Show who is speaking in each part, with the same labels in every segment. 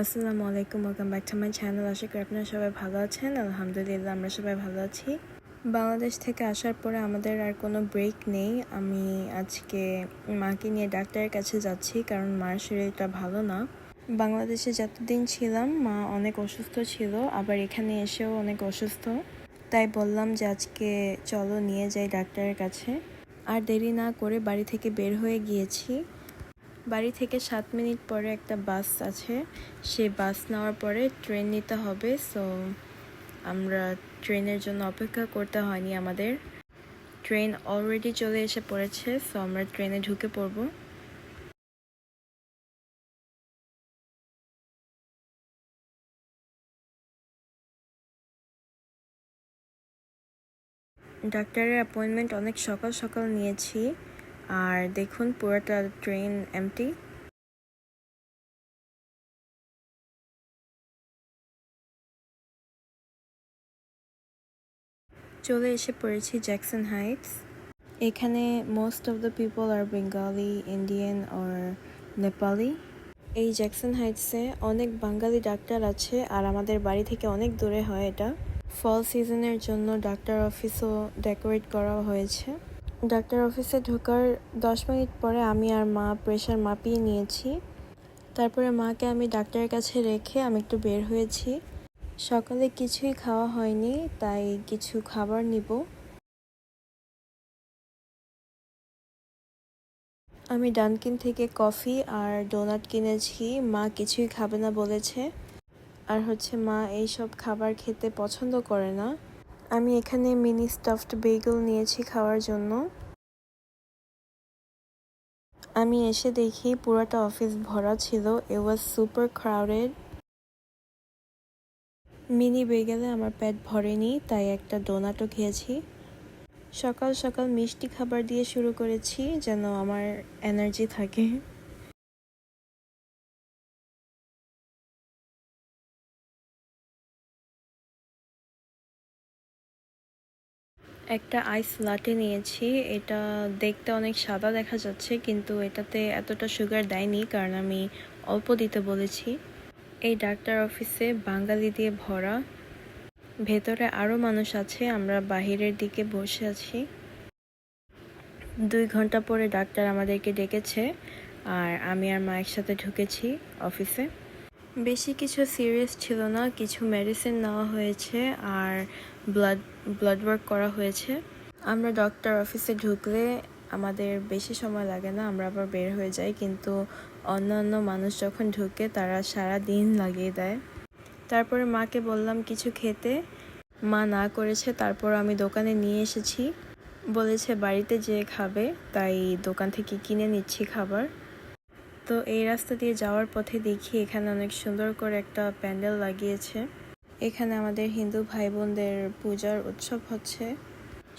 Speaker 1: আসসালামু আলাইকুম welcome back to my channel আশা করি আপনারা সবাই ভালো আছেন। আলহামদুলিল্লাহ, আমরা সবাই ভালো আছি। বাংলাদেশ থেকে আসার পরে আমাদের আর কোনো ব্রেক নেই। আমি আজকে মাকে নিয়ে ডাক্তারের কাছে যাচ্ছি, কারণ মার শরীরটা ভালো না। বাংলাদেশে যতদিন ছিলাম, মা অনেক অসুস্থ ছিল, আবার এখানে এসেও অনেক অসুস্থ। তাই বললাম যে আজকে চলো নিয়ে যাই ডাক্তারের কাছে। আর দেরি না করে বাড়ি থেকে বের হয়ে গিয়েছি। বাড়ি থেকে সাত মিনিট পরে একটা বাস আছে। সেই বাস নেওয়ার পরে ট্রেন নিতে হবে। সো আমরা ট্রেনের জন্য অপেক্ষা করতে হয়নি আমাদের। ট্রেন অলরেডি চলে এসে পড়েছে। সো আমরা ট্রেনে ঢুকে পড়ব। ডাক্তারের অ্যাপয়েন্টমেন্ট অনেক সকাল সকাল নিয়েছি। আর দেখুন, পুরোটা ট্রেন এমটি চলে এসে পড়েছি জ্যাকসন হাইটস এখানে মোস্ট অফ দ্য পিপল আর বেঙ্গলি ইন্ডিয়ান আর নেপালি এই জ্যাকসন হাইটসে অনেক বাঙালি ডাক্তার আছে আর আমাদের বাড়ি থেকে অনেক দূরে হয় এটা। ফল সিজনের জন্য ডাক্তার অফিসও ডেকোরেট করা হয়েছে। ডাক্তার অফিসে ঢোকার দশ মিনিট পরে আমি আর মা প্রেশার মাপিয়ে নিয়েছি। তারপরে মাকে আমি ডাক্তারের কাছে রেখে আমি একটু বের হয়েছি। সকালে কিছুই খাওয়া হয়নি, তাই কিছু খাবার নিব। আমি ডানকিন থেকে কফি আর ডোনাট কিনেছি, মা কিছুই খাবে না বলেছে। আর হচ্ছে মা এইসব খাবার খেতে পছন্দ করে না। আমি এখানে মিনি স্টাফড বেগল নিয়েছি খাওয়ার জন্য। আমি এসে দেখি পুরাটা অফিস ভরা ছিল। A was super crowded mini বেগেলে আমার পেট ভরেনি, তাই একটা ডোনাটও খেয়েছি। সকাল সকাল মিষ্টি খাবার দিয়ে শুরু করেছি, যেন আমার এনার্জি থাকে। একটা আইস লাটে নিয়েছি। এটা দেখতে অনেক সাদা দেখা যাচ্ছে, কিন্তু এটাতে এতটা সুগার দেয়নি, কারণ আমি অল্প দিতে বলেছি। এই ডাক্তার অফিসে বাঙালি দিয়ে ভরা। ভেতরে আরও মানুষ আছে, আমরা বাহিরের দিকে বসে আছি। দুই ঘণ্টা পরে ডাক্তার আমাদেরকে ডেকেছে, আর আমি আর মা একসাথে ঢুকেছি অফিসে। বেশি কিছু সিরিয়াস ছিল না, কিছু মেডিসিন নেওয়া হয়েছে আর ব্লাড ব্লাড ওয়ার্ক করা হয়েছে। আমরা ডক্টর অফিসে ঢুকলে আমাদের বেশি সময় লাগে না, আমরা আবার বের হয়ে যাই, কিন্তু অন্যান্য মানুষ যখন ঢুকে তারা সারা দিন লাগিয়ে দেয়। তারপরে মাকে বললাম, কিছু খেতে? মা না করেছে, তারপর আমি দোকানে নিয়ে এসেছি। বলেছে, বাড়িতে যেয়ে খাবে, তাই দোকান থেকে কিনে নিচ্ছি খাবার। তো এই রাস্তা দিয়ে যাওয়ার পথে দেখি এখানে অনেক সুন্দর করে একটা প্যান্ডেল লাগিয়েছে। এখানে আমাদের হিন্দু ভাই বোনদের পূজার উৎসব হচ্ছে।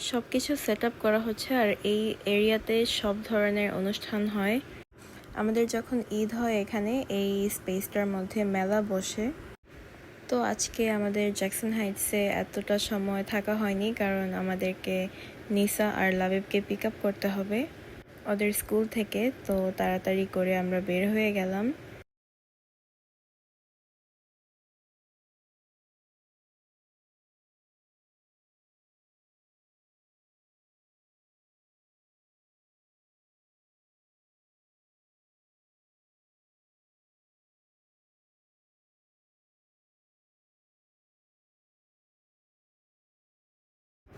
Speaker 1: সব কিছু সেট আপ করা হচ্ছে আর এই এরিয়াতে সব ধরনের অনুষ্ঠান হয়। আমাদের যখন ঈদ হয় এখানে, এই স্পেসটার মধ্যে মেলা বসে। তো আজকে আমাদের জ্যাকসন হাইটসে এতটা সময় থাকা হয়নি কারণ আমাদেরকে নিসা আর লাবিবকে পিক আপ করতে হবে। ওদের স্কুল থেকে, তো তাড়াতাড়ি করে আমরা বের হয়ে গেলাম।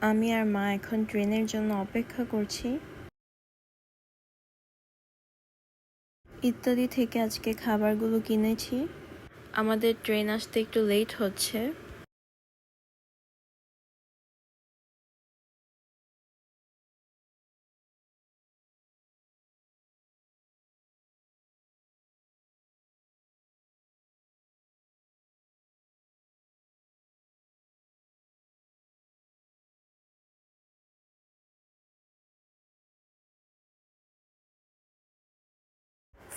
Speaker 1: আমি আর মা এখন ট্রেনের জন্য অপেক্ষা করছি। ইত্যাদি থেকে আজকে খাবারগুলো কিনেছি। আমাদের ট্রেন আসতে একটু লেট হচ্ছে।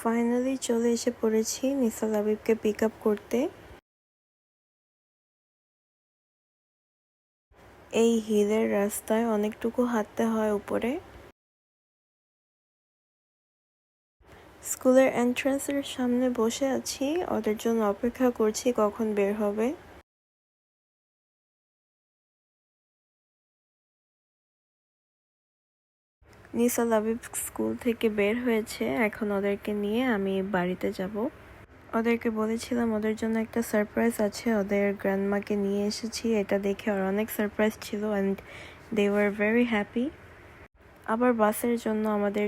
Speaker 1: ফাইনালি চলে এসে পড়েছি নিসাল আবিবকে পিক আপ করতে। এই হিলের রাস্তায় অনেকটুকু হাঁটতে হয় উপরে। স্কুলের এন্ট্রান্সের সামনে বসে আছি, ওদের জন্য অপেক্ষা করছি কখন বের হবে। নিসা লাবিব স্কুল থেকে বের হয়েছে। এখন ওদেরকে নিয়ে আমি বাড়িতে যাব। ওদেরকে বলেছিলাম, ওদের জন্য একটা সারপ্রাইজ আছে। ওদের গ্র্যান্ডমাকে নিয়ে এসেছি। এটা দেখে ওর অনেক সারপ্রাইজ ছিল and they were very happy আবার বাসের জন্য আমাদের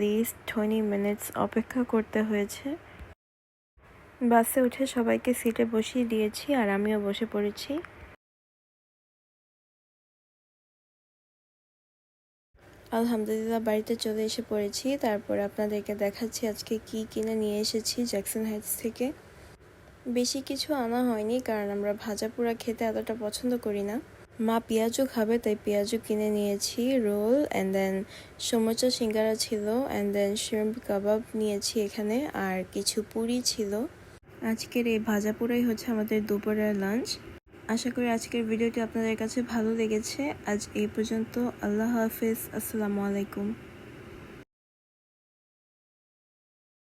Speaker 1: লিস্ট টোয়েন্টি মিনিটস অপেক্ষা করতে হয়েছে। বাসে উঠে সবাইকে সিটে বসিয়ে দিয়েছি আর আমিও বসে পড়েছি। আলহামদুলিল্লাহ, বাড়িতে চলে এসে পড়েছি। তারপর আপনাদেরকে দেখাচ্ছি আজকে কি কিনে নিয়ে এসেছি জ্যাকসন হাইটস থেকে। বেশি কিছু আনা হয়নি, কারণ আমরা ভাজা পোড়া খেতে এতটা পছন্দ করি না। মা পেঁয়াজও খাবে, তাই পেঁয়াজও কিনে নিয়েছি, roll and then samosa singara ছিল অ্যান্ড দেন শ্রিম্প কাবাব নিয়েছি এখানে, আর কিছু পুরি ছিল। আজকের এই ভাজা পোড়াই হচ্ছে আমাদের দুপুরের লাঞ্চ আশা করি আজকের ভিডিওটি আপনাদের কাছে ভালো লেগেছে। আজ এই পর্যন্ত আল্লাহ হাফিজ। আসসালামু আলাইকুম।